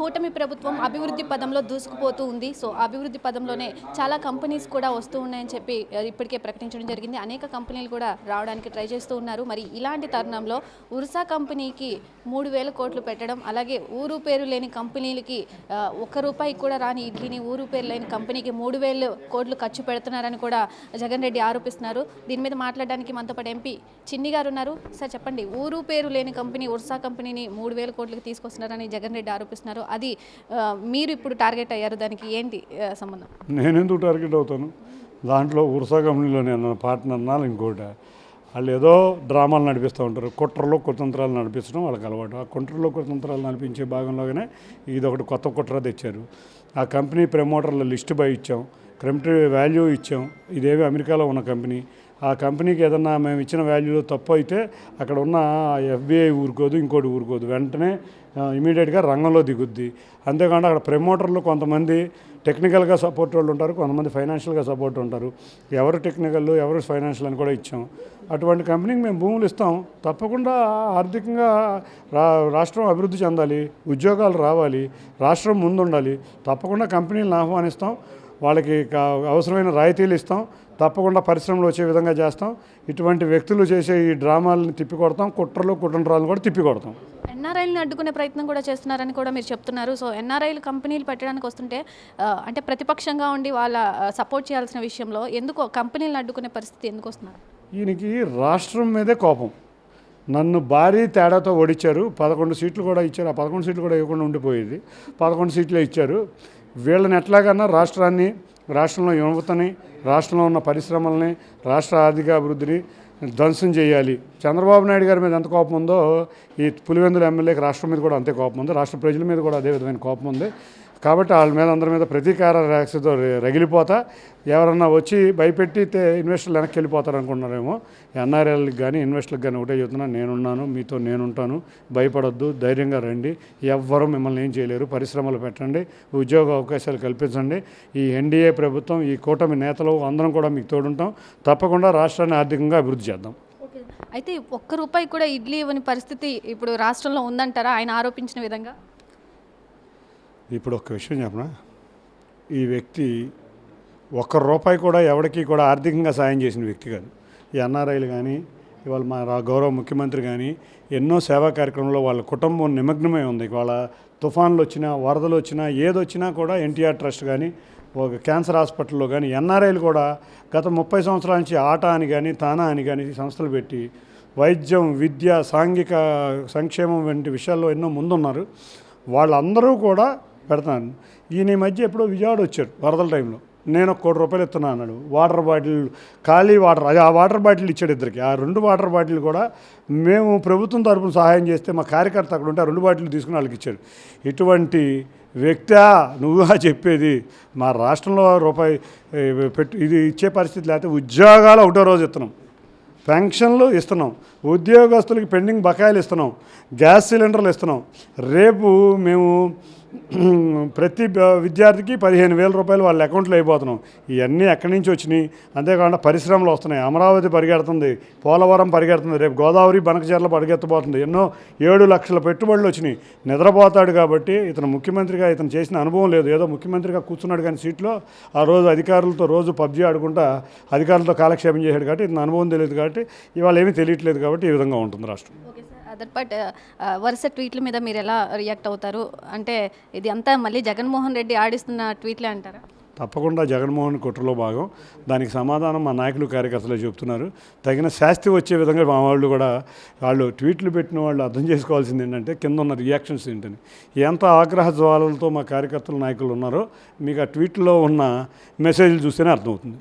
కూటమి ప్రభుత్వం అభివృద్ధి పదంలో దూసుకుపోతూ ఉంది. సో అభివృద్ధి పదంలోనే చాలా కంపెనీస్ కూడా వస్తూ ఉన్నాయని చెప్పి ఇప్పటికే ప్రకటించడం జరిగింది. అనేక కంపెనీలు కూడా రావడానికి ట్రై చేస్తూ ఉన్నారు. మరి ఇలాంటి తరుణంలో ఉర్సా కంపెనీకి మూడు వేల కోట్లు పెట్టడం అలాగే ఊరు పేరు లేని కంపెనీలకి ఒక్క రూపాయి కూడా రాని ఇడ్లీని ఊరు పేరు లేని కంపెనీకి మూడు వేలు కోట్లు ఖర్చు పెడుతున్నారని కూడా జగన్ రెడ్డి ఆరోపిస్తున్నారు. దీని మీద మాట్లాడడానికి మనతో పాటు ఎంపీ చిన్ని గారు ఉన్నారు. సార్ చెప్పండి. ఊరు పేరు లేని కంపెనీ ఉర్సా కంపెనీని మూడు వేల కోట్లకు తీసుకొస్తున్నారని జగన్ రెడ్డి ఆరోపిస్తున్నారు. అది మీరు ఇప్పుడు టార్గెట్ అయ్యారు దానికి ఏంటి సంబంధం? నేను ఎందుకు టార్గెట్ అవుతాను? దాంట్లో ఉర్సా కంపెనీలో నేను పార్ట్నర్ అన్నాను ఇంకోటి. వాళ్ళు ఏదో డ్రామాలు నడిపిస్తూ ఉంటారు కుట్రలో కుతంత్రాలు నడిపించడం వాళ్ళకి అలవాటు. ఆ కుట్రలో కుతంత్రాలు నడిపించే భాగంలోనే ఇది ఒకటి కొత్త కుట్ర తెచ్చారు. ఆ కంపెనీ ప్రమోటర్ల లిస్ట్ బై ఇచ్చాం క్రెమిటీ వాల్యూ ఇచ్చాం. ఇదేమి అమెరికాలో ఉన్న కంపెనీ. ఆ కంపెనీకి ఏదన్నా మేము ఇచ్చిన వాల్యూలో తప్పు అయితే అక్కడ ఉన్న ఎఫ్బిఐ ఊరుకోదు ఇంకోటి ఊరుకోదు. వెంటనే ఇమీడియట్గా రంగంలో దిగుద్ది. అంతేకాకుండా అక్కడ ప్రమోటర్లు కొంతమంది టెక్నికల్గా సపోర్ట్ వాళ్ళు ఉంటారు కొంతమంది ఫైనాన్షియల్గా సపోర్ట్ ఉంటారు. ఎవరు టెక్నికల్ ఎవరు ఫైనాన్షియల్ అని కూడా ఇచ్చాం. అటువంటి కంపెనీకి మేము భూములు ఇస్తాం. తప్పకుండా ఆర్థికంగా రా రాష్ట్రం అభివృద్ధి చెందాలి ఉద్యోగాలు రావాలి రాష్ట్రం ముందుండాలి. తప్పకుండా కంపెనీలను ఆహ్వానిస్తాం. వాళ్ళకి అవసరమైన రాయితీలు ఇస్తాం. తప్పకుండా పరిశ్రమలు వచ్చే విధంగా చేస్తాం. ఇటువంటి వ్యక్తులు చేసే ఈ డ్రామాలను తిప్పికొడతాం. కుట్రలు కుట్రండ్రాలను కూడా తిప్పికొడతాం. ఎన్ఆర్ఐలను అడ్డుకునే ప్రయత్నం కూడా చేస్తున్నారని కూడా మీరు చెప్తున్నారు. సో ఎన్ఆర్ఐలు కంపెనీలు పెట్టడానికి వస్తుంటే అంటే ప్రతిపక్షంగా ఉండి వాళ్ళ సపోర్ట్ చేయాల్సిన విషయంలో ఎందుకు కంపెనీలను అడ్డుకునే పరిస్థితి ఎందుకు వస్తున్నారు? ఈయనకి రాష్ట్రం మీదే కోపం. నన్ను భారీ తేడాతో ఓడించారు పదకొండు సీట్లు కూడా ఇచ్చారు. ఆ పదకొండు సీట్లు కూడా ఇవ్వకుండా ఉండిపోయేది. పదకొండు సీట్లే ఇచ్చారు. వీళ్ళని ఎట్లాగన్నా రాష్ట్రాన్ని రాష్ట్రంలో యువతని రాష్ట్రంలో ఉన్న పరిశ్రమల్ని రాష్ట్ర ఆర్థిక అభివృద్ధిని ధ్వంసం చేయాలి. చంద్రబాబు నాయుడు గారి మీద ఎంత కోపం ఉందో ఈ పులివెందుల ఎమ్మెల్యేకి రాష్ట్రం మీద కూడా అంతే కోపం ఉంది. రాష్ట్ర ప్రజల మీద కూడా అదే విధమైన కోపం ఉంది. కాబట్టి వాళ్ళ మీద అందరి మీద ప్రతీకార ర్యాక్స్తో రగిలిపోతా. ఎవరన్నా వచ్చి భయపెట్టితే ఇన్వెస్టర్లు వెనక్కి వెళ్ళిపోతారు అనుకుంటున్నారేమో ఎన్ఆర్ఎల్కి కానీ ఇన్వెస్టర్లకు కానీ ఒకటే చెప్తున్నా. నేనున్నాను మీతో నేనుంటాను. భయపడొద్దు ధైర్యంగా రండి. ఎవ్వరూ మిమ్మల్ని ఏం చేయలేరు. పరిశ్రమలు పెట్టండి. ఉద్యోగ అవకాశాలు కల్పించండి. ఈ ఎన్డీఏ ప్రభుత్వం ఈ కూటమి నేతలు అందరం కూడా మీకు తోడుంటాం. తప్పకుండా రాష్ట్రాన్ని ఆర్థికంగా అభివృద్ధి చేద్దాం. అయితే ఒక్క రూపాయి కూడా ఇడ్లీ ఇవ్వని పరిస్థితి ఇప్పుడు రాష్ట్రంలో ఉందంటారా? ఆయన ఆరోపించిన విధంగా? ఇప్పుడు ఒక విషయం చెప్పనా? ఈ వ్యక్తి ఒక్క రూపాయి కూడా ఎవరికి కూడా ఆర్థికంగా సాయం చేసిన వ్యక్తి కాదు. ఈ ఎన్ఆర్ఐలు కానీ ఇవాళ మా గౌరవ ముఖ్యమంత్రి కానీ ఎన్నో సేవా కార్యక్రమంలో వాళ్ళ కుటుంబం నిమగ్నమై ఉంది. వాళ్ళ తుఫాన్లు వచ్చినా వరదలు వచ్చినా ఏదొచ్చినా కూడా ఎన్టీఆర్ ట్రస్ట్ కానీ ఒక క్యాన్సర్ హాస్పిటల్లో కానీ ఎన్ఆర్ఐలు కూడా గత ముప్పై సంవత్సరాల నుంచి ఆట అని కానీ తానా అని కానీ సంస్థలు పెట్టి వైద్యం విద్య సాంఘిక సంక్షేమం వంటి విషయాల్లో ఎన్నో ముందున్నారు. వాళ్ళందరూ కూడా పెడతాను. ఈయన ఈ మధ్య ఎప్పుడో విజయవాడ వచ్చారు వరదల టైంలో. నేను ఒక కోటి రూపాయలు ఇస్తున్నా అన్నాడు. వాటర్ బాటిల్ ఖాళీ వాటర్ అది ఆ వాటర్ బాటిల్ ఇచ్చాడు ఇద్దరికి. ఆ రెండు వాటర్ బాటిల్ కూడా మేము ప్రభుత్వం తరపున సహాయం చేస్తే మా కార్యకర్త అక్కడ ఉంటే ఆ రెండు బాటిల్ తీసుకుని వాళ్ళకి ఇచ్చాడు. ఇటువంటి వ్యక్తా నువ్వు చెప్పేది మా రాష్ట్రంలో రూపాయి పెట్టి ఇది ఇచ్చే పరిస్థితి లేకపోతే ఉద్యోగాలు ఒకటో రోజు ఇస్తున్నాం. పెన్షన్లు ఇస్తున్నాం. ఉద్యోగస్తులకి పెండింగ్ బకాయిలు ఇస్తున్నాం. గ్యాస్ సిలిండర్లు ఇస్తున్నాం. రేపు మేము ప్రతి విద్యార్థికి పదిహేను వేల రూపాయలు వాళ్ళ అకౌంట్లో అయిపోతున్నాం. ఇవన్నీ ఎక్కడి నుంచి వచ్చినాయి? అంతేకాకుండా పరిశ్రమలు వస్తున్నాయి. అమరావతి పరిగెడుతుంది. పోలవరం పరిగెడుతుంది. రేపు గోదావరి బనకచర్ల పరిగెత్తబోతుంది. ఎన్నో ఏడు లక్షల పెట్టుబడులు వచ్చినాయి. నిద్రపోతాడు కాబట్టి ఇతను ముఖ్యమంత్రిగా ఇతను చేసిన అనుభవం లేదు. ఏదో ముఖ్యమంత్రిగా కూర్చున్నాడు కానీ సీట్లో ఆ రోజు అధికారులతో రోజు పబ్జీ ఆడుకుంటా అధికారులతో కాలక్షేపం చేశాడు కాబట్టి ఇతను అనుభవం తెలియదు కాబట్టి ఇవాళ ఏమీ తెలియట్లేదు కాబట్టి ఈ విధంగా ఉంటుంది రాష్ట్రం. అదర్ బట్ uh, uh, వరుస ట్వీట్ల మీద మీరు ఎలా రియాక్ట్ అవుతారు? అంటే ఇది అంతా మళ్ళీ జగన్మోహన్ రెడ్డి ఆడిస్తున్న ట్వీట్లే అంటారా? తప్పకుండా జగన్మోహన్ కుట్రలో భాగం. దానికి సమాధానం మా నాయకులు కార్యకర్తలే చెప్తున్నారు తగిన శాస్తి వచ్చే విధంగా మా వాళ్ళు కూడా వాళ్ళు ట్వీట్లు పెట్టిన వాళ్ళు అర్థం చేసుకోవాల్సింది ఏంటంటే కింద ఉన్న రియాక్షన్స్ ఏంటని. ఎంత ఆగ్రహ జ్వాలలతో మా కార్యకర్తలు నాయకులు ఉన్నారో మీకు ఆ ట్వీట్లో ఉన్న మెసేజ్లు చూస్తేనే అర్థమవుతుంది.